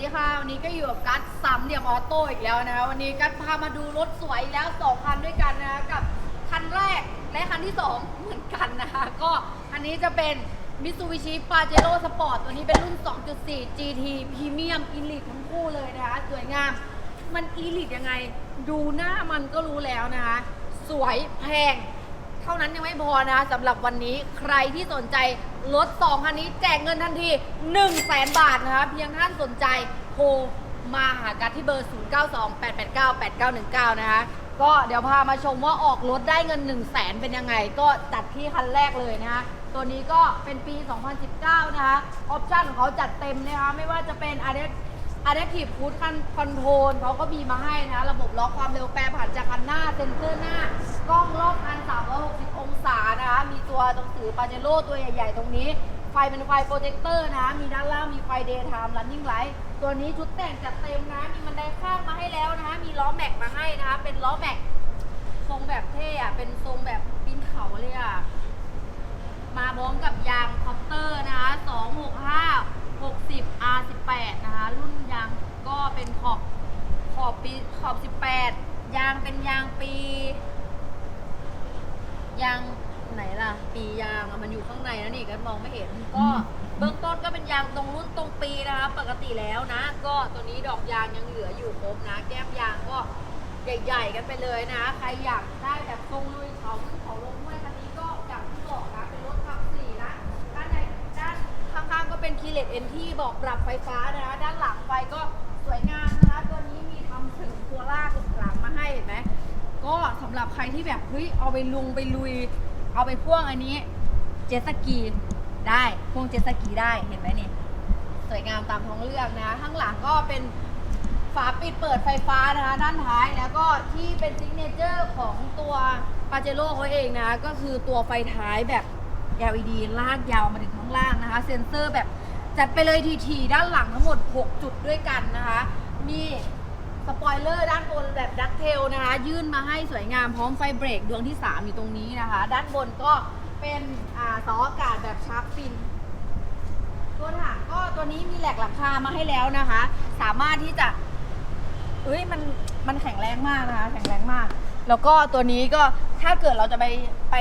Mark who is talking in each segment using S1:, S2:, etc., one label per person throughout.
S1: ดีค่ะ วันนี้ก็อยู่กับกัสสามเหลี่ยมออโต้อีกแล้วนะ วันนี้กัสพามาดูรถสวยอีกแล้วสองคันด้วยกันนะกับคันแรกและคันที่สองเหมือนกันนะคะก็อันนี้จะเป็น Mitsubishi Pajero Sport ตัวนี้เป็นรุ่น 2.4 GT Premium Elite ทั้งคู่เลยนะคะ สวยงาม มัน Elite ยังไง ดูหน้ามันก็รู้แล้วนะคะ สวยแพง ท่านั้นยังไม่พอนะคะสำหรับวันนี้ใครที่สนใจรถสองคันนี้แจกเงินทันที1 0 0 0 0แสนบาทนะคะเพียงท่านสนใจโทรมาหากันที่เบอร์ 0928898919 นะคะก็เดี๋ยวพามาชมว่าออกรถได้เงิน 1 0 0 0 0แสนเป็นยังไง ก็จัดที่คันแรกเลยนะคะตัวนี้ก็เป็นปี 2019 นะคะออปชั่นของเขาจัดเต็มนะคะไม่ว่าจะเป็น a d e Adaptive Cruise Control เขาก็มีมาให้นะ ระบบล็อกความเร็วแปรผันจากคันหน้าเซ็นเซอร์หน้ากล้องรอบคัน 360 องศานะคะ มีตัวหนังสือปาเจโร่ตัวใหญ่ๆ ตรงนี้ ไฟเป็นไฟโปรเจคเตอร์นะ มีด้านล่างมีไฟ Daytime Running Light ตัวนี้ชุดแต่งจัดเต็มนะ มีบันไดข้างมาให้แล้วนะคะ มีล้อแม็กมาให้นะคะ เป็นล้อแม็กทรงแบบเท่อะเป็นทรงแบบปีนเขาเลยอะมาพร้อมกับยางคอปเตอร์นะคะ 265 60 R18 นะคะ รุ่นยางก็เป็นขอบขอบปีขอบ 18 ยางเป็นยางปี ยางไหนล่ะ ปียางอะมันอยู่ข้างในนะนี่ก็มองไม่เห็น ก็เบื้องต้นก็เป็นยางตรงรุ่นตรงปีนะคะ ปกติแล้วนะ ก็ตัวนี้ดอกยางยังเหลืออยู่ครบนะ แก้มยางก็ใหญ่ๆกันไปเลยนะ ใครอยากได้แบบทรงลุยเขาขึ้นเขาลงห้วยคันนี้ก็อย่างที่บอกนะ เป็นรถขับสี่นะด้านในด้านข้างๆก็เป็นคีเลตเอ็นที่บอกปรับไฟฟ้านะคะด้านหลังไฟก็สวยงามนะคะ ตัวนี้มีทำถึงตัวลากหลังมาให้เห็นไหม ก็สำหรับใครที่แบบเฮ้ยเอาไปลุงไปลุย เอาไปพ่วงอันนี้ เจ็ตสกีได้พ่วงเจ็ตสกีได้เห็นไหมนี่สวยงามตามท้องเรื่องนะ ข้างหลังก็เป็นฝาปิดเปิดไฟฟ้านะคะด้านท้ายแล้วก็ที่เป็นซิกเนเจอร์ของตัวปาเจโร่เขาเองนะ ก็คือตัวไฟท้ายแบบ LED ลากยาวมาถึงข้างล่างนะคะ เซ็นเซอร์แบบจัดไปเลยทีๆด้านหลังทั้งหมด 6 จุดด้วยกันนะคะ มี สปอยเลอร์ด้านบนแบบดักเทลนะคะ ยื่นมาให้สวยงามพร้อมไฟเบรกดวงที่ 3 อยู่ตรงนี้นะคะ ด้านบนก็เป็นอ่าเสาอากาศแบบชาร์ปฟิน ตัวถังก็ตัวนี้มีแหลกหลังคามาให้แล้วนะคะ สามารถที่จะเอ้ยมันมันแข็งแรงมากนะคะ แข็งแรงมาก แล้วก็ตัวนี้ก็ถ้าเกิดเราจะไปไป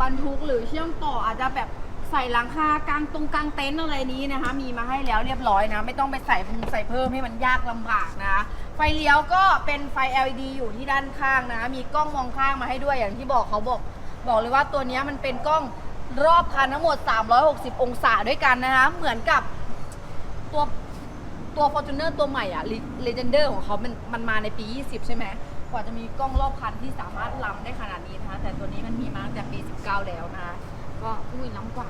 S1: บรรทุกหรือเชื่อมต่ออาจจะแบบใส่หลังคากลางตรงกลางเต็นท์อะไรนี้นะคะ มีมาให้แล้วเรียบร้อยนะ ไม่ต้องไปใส่ใส่เพิ่มให้มันยากลำบากนะ ไฟเลี้ยวก็เป็นไฟ LED อยู่ที่ด้านข้างนะ มีกล้องมองข้างมาให้ด้วยอย่างที่บอกเขาบอก บอกเลยว่าตัวนี้มันเป็นกล้องรอบคันทั้งหมด 360 องศาด้วยกันนะคะ เหมือนกับตัวตัว Fortuner ตัวใหม่อะ Legender ของเขามันมันมาในปี 20 ใช่ไหมกว่าจะมีกล้องรอบคันที่สามารถล้ำได้ขนาดนี้นะคะ แต่ตัวนี้มันมีมาตั้งแต่ปี 19 แล้วนะคะ ก็อุ้ยล้ำกว่า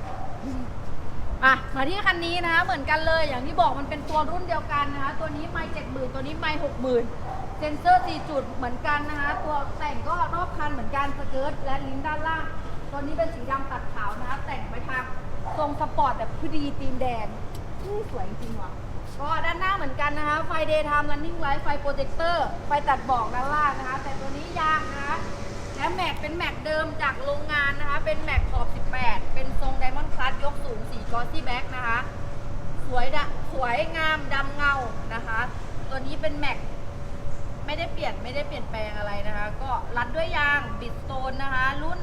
S1: อะมาที่คันนี้นะคะเหมือนกันเลยอย่างที่บอกมันเป็นตัวรุ่นเดียวกันนะคะ ตัวนี้ไม่เจ็ดหมื่นตัวนี้ไม่หกหมื่นเซนเซอร์4จุดเหมือนกันนะคะ ตัวแต่งก็รอบคันเหมือนกันสเกิร์ตและลิ้นด้านล่าง ตัวนี้เป็นสีดำตัดขาวนะคะ แต่งไปทางทรงสปอร์ตแบบพอดีตีนแดงอุ้ยสวยจริงว่ะก็ด้านหน้าเหมือนกันนะคะ ไฟ Daytime Running Light ไฟโปรเจคเตอร์ไฟตัดบอกด้านล่างนะคะ แต่ตัวนี้ยางนะคะและแม็กเป็นแม็กเดิมจากโรงงาน เป็นแม็กขอบ 18 เป็นทรงไดมอนด์คลัตยกสูงสีกอสซี่แบ็กนะคะ สวยดะสวยงามดำเงานะคะ ตัวนี้เป็นแม็กไม่ได้เปลี่ยนไม่ได้เปลี่ยนแปลงอะไรนะคะ ก็รัดด้วยยางบิดสโตนนะคะ รุ่น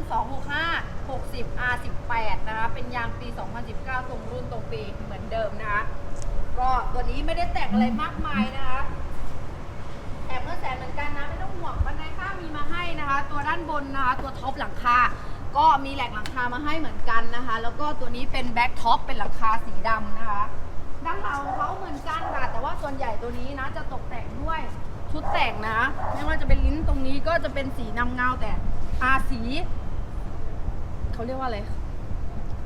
S1: 265 60 R18 นะคะ เป็นยางปี 2019 ตรงรุ่นตรงปีเหมือนเดิมนะคะ ก็ตัวนี้ไม่ได้แต่งอะไรมากมายนะคะแถมเมื่อแสนเหมือนกันนะ ไม่ต้องห่วงบันไดข้ามีมาให้นะคะ ตัวด้านบนนะคะ ตัวท็อปหลังคา ก็มีแหลกหลังคามาให้เหมือนกันนะคะ แล้วก็ตัวนี้เป็นแบ็คท็อปเป็นหลังคาสีดำนะคะด้านหลังเขาเหมือนกันค่ะแต่ว่าส่วนใหญ่ตัวนี้นะจะตกแต่งด้วยชุดแต่งนะ ไม่ว่าจะเป็นลิ้นตรงนี้ก็จะเป็นสีนำเงาแต่อาสีเขาเรียกว่าอะไร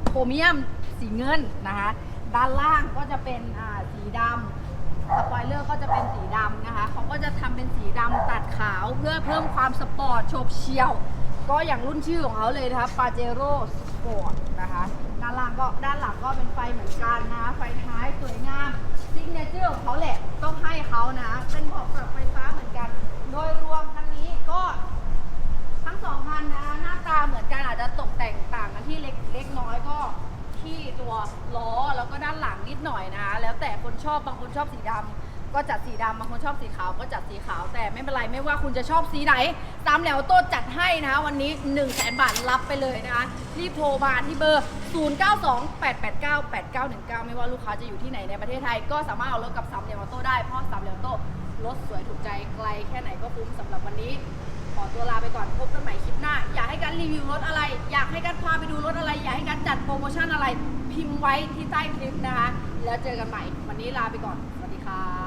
S1: โครเมียมสีเงินนะคะ ด้านล่างก็จะเป็นสีดำสปอยเลอร์ก็จะเป็นสีดำนะคะเขาก็จะทำเป็นสีดำตัดขาวเพื่อเพิ่มความสปอร์ตโฉบเฉี่ยว ก็อย่างรุ่นชื่อของเขาเลยนะคะปาเจโร่สปอร์ตนะคะด้านล่างก็ด้านหลังก็เป็นไฟเหมือนกันนะคะไฟท้ายสวยงามซิกเนเจอร์ของเขาแหละต้องให้เขานะเป็นเบาะปรับไฟฟ้าเหมือนกัน โดยรวมคันนี้ก็ทั้งสองคันนะหน้าตาเหมือนกันอาจจะตกแต่งต่างกันที่เล็กเล็กน้อยก็ที่ตัวล้อแล้วก็ด้านหลังนิดหน่อยนะ แล้วแต่คนชอบบางคนชอบสีดำ
S2: ก็จัดสีดำบางคนชอบสีขาวก็จัดสีขาว แต่ไม่เป็นไรไม่ว่าคุณจะชอบสีไหนตามแนวโต้จัดให้นะคะวันนี้1 0 0 0 0แบาทรับไปเลยนะคะรีบโทรมาที่เบอร์ 0928898919 ไม่ว่าลูกค้าจะอยู่ที่ไหนในประเทศไทย ก็สามารถเอารถกับสามเหลี่ยมโต้ได้เพราะสามเหลี่ยมโต้รถสวยถูกใจไกลแค่ไหนก็คุ้มสำหรับวันนี้ ขอตัวลาไปก่อนพบกันใหม่คลิปหน้า อยากให้กันรีวิวรถอะไร อยากให้กันพาไปดูรถอะไร อยากให้กันจัดโปรโมชั่นอะไร พิมพ์ไว้ที่ใต้คลิปนะคะ แล้วเจอกันใหม่ วันนี้ลาไปก่อน สวัสดีค่ะ